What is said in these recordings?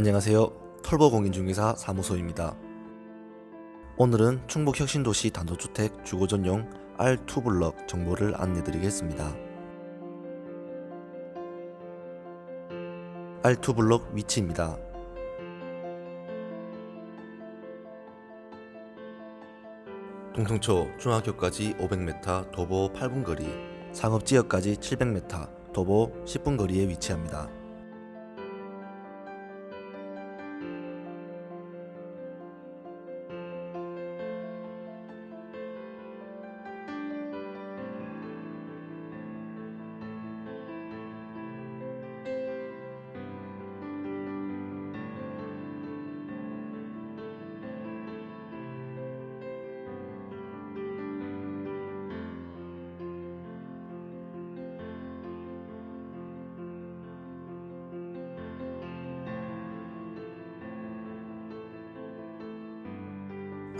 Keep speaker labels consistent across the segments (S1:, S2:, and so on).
S1: 안녕하세요. 털보공인중개사 사무소입니다. 오늘은 충북 혁신도시 단독주택 주거 전용 R2 블럭 정보를 안내드리겠습니다. R2 블럭 위치입니다. 동통초 중학교까지 500m 도보 8분 거리, 상업지역까지 700m 도보 10분 거리에 위치합니다.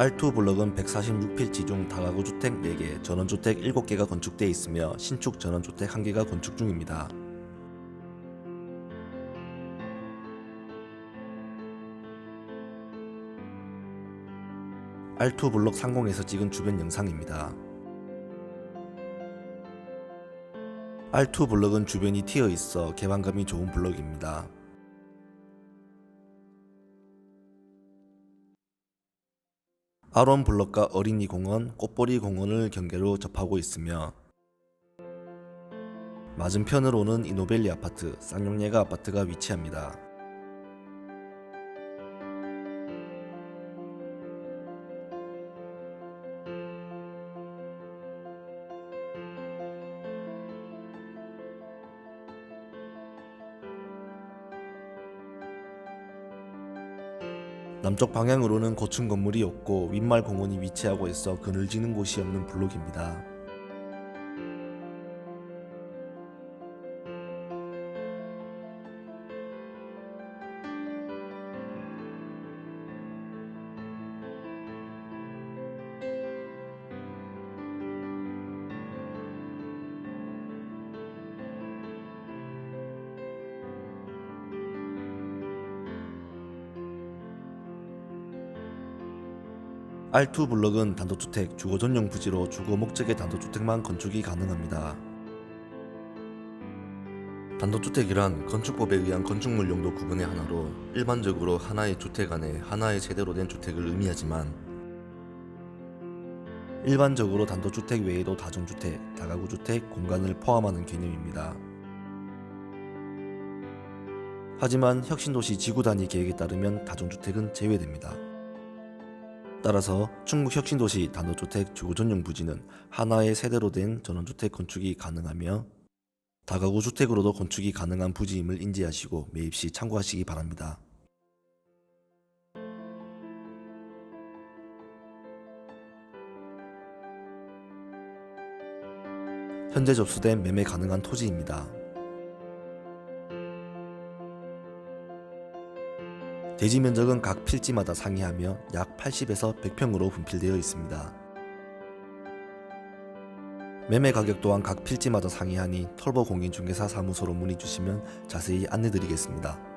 S1: R2 블럭은 146필지 중 다가구 주택 4개, 전원주택 7개가 건축되어 있으며 신축 전원주택 1개가 건축 중입니다. R2 블럭 상공에서 찍은 주변 영상입니다. R2 블럭은 주변이 튀어 있어 개방감이 좋은 블럭입니다. 아론 블럭과 어린이 공원, 꽃보리 공원을 경계로 접하고 있으며 맞은편으로는 이노벨리 아파트, 쌍용예가 아파트가 위치합니다. 남쪽 방향으로는 고층 건물이 없고 윗말 공원이 위치하고 있어 그늘 지는 곳이 없는 블록입니다. R2 블럭은 단독주택, 주거 전용 부지로 주거 목적의 단독주택만 건축이 가능합니다. 단독주택이란 건축법에 의한 건축물 용도 구분의 하나로 일반적으로 하나의 주택 안에 하나의 제대로 된 주택을 의미하지만 일반적으로 단독주택 외에도 다중주택, 다가구주택, 공간을 포함하는 개념입니다. 하지만 혁신도시 지구단위 계획에 따르면 다중주택은 제외됩니다. 따라서 충북 혁신도시 단독주택 주거 전용 부지는 하나의 세대로 된 전원주택 건축이 가능하며 다가구 주택으로도 건축이 가능한 부지임을 인지하시고 매입 시 참고하시기 바랍니다. 현재 접수된 매매 가능한 토지입니다. 대지 면적은 각 필지마다 상이하며 약 80에서 100평으로 분필되어 있습니다. 매매 가격 또한 각 필지마다 상이하니 털보 공인중개사 사무소로 문의 주시면 자세히 안내드리겠습니다.